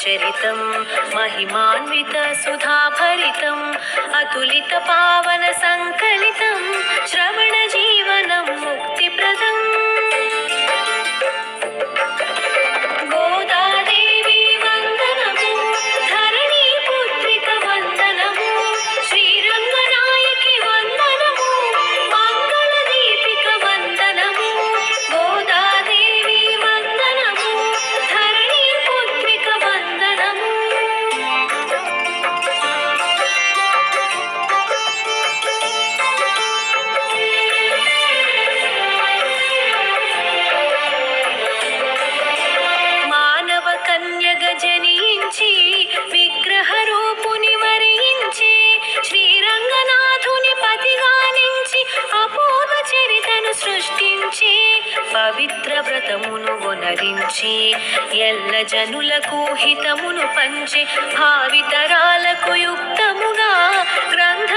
चरितं महिमान्वितसुधाभरितम् श्रवण श्रवणजी పూజించి పవిత్ర వ్రతమును ఒనరించి ఎల్ల జనులకు హితమును పంచి భావితరాలకు యుక్తముగా గ్రంథ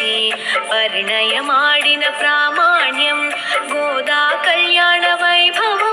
కాచి పరిణయమాడిన ప్రామాణ్యం గోదా కళ్యాణ వైభవం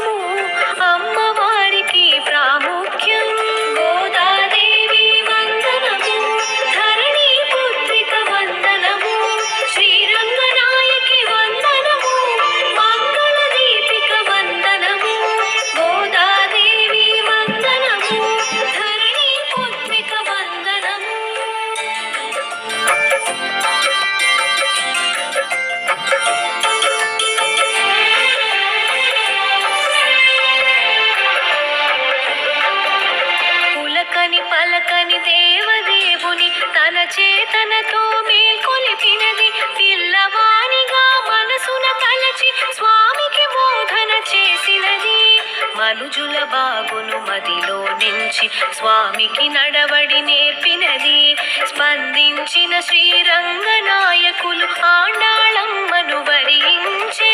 అనుజుల బాగును మదిలో నుంచి స్వామికి నడవడి నేర్పినది. స్పందించిన శ్రీరంగ నాయకులు ఆండాళమ్మను వరించి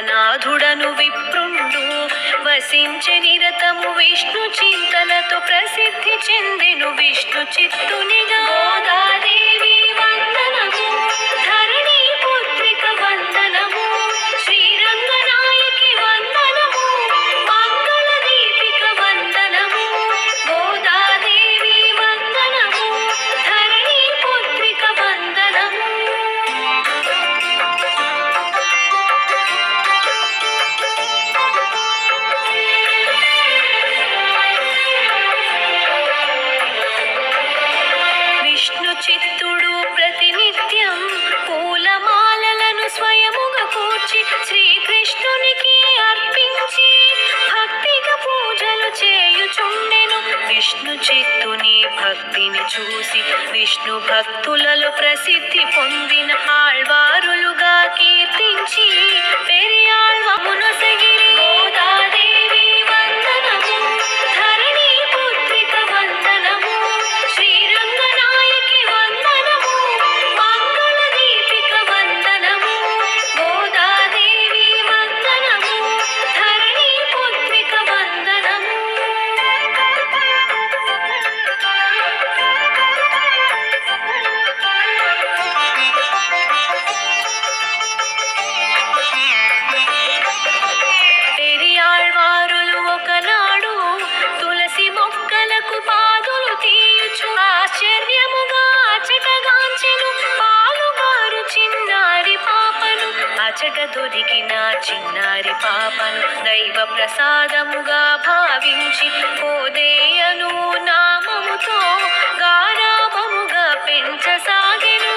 నాథుడను విప్రుండు. వసించి నిరతము విష్ణు చింతలతో ప్రసిద్ధి చెందిను విష్ణు చిత్తుని గోదాదేవి వందనము ధరణి పుత్రిక వందనము. విష్ణు చిత్తుని భక్తిని చూసి విష్ణు భక్తులలో ప్రసిద్ధి పొందిన ఆళ్వారులుగా కీర్తించి పెరియాళ్వమునసగి దొరికిన చిన్నారి పాపను దైవ ప్రసాదముగా భావించి పోదేయను నామముతో గారాభముగా పెంచసాగిను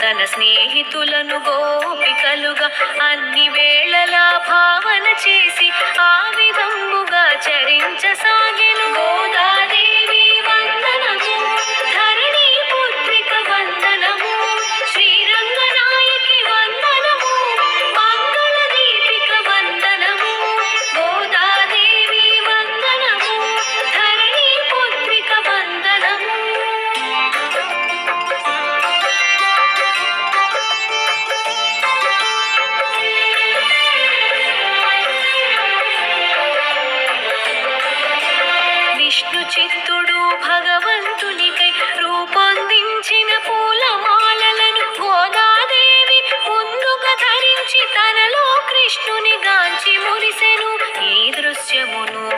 తన స్నేహితులను గోపికలుగా అన్ని వేళలా భావన చేసి ఆ విధంబుగా చరించసా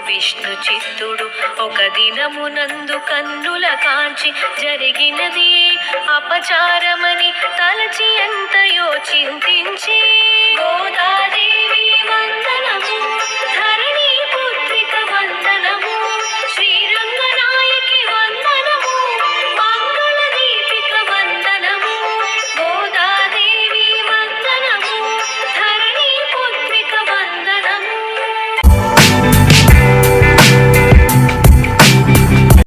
విష్ణు చిత్తుడు ఒక దినమునందు కన్నుల కాంచి జరిగినది అపచారమని తలచి ఎంతయో చింతించి గోదాదేవి వందనం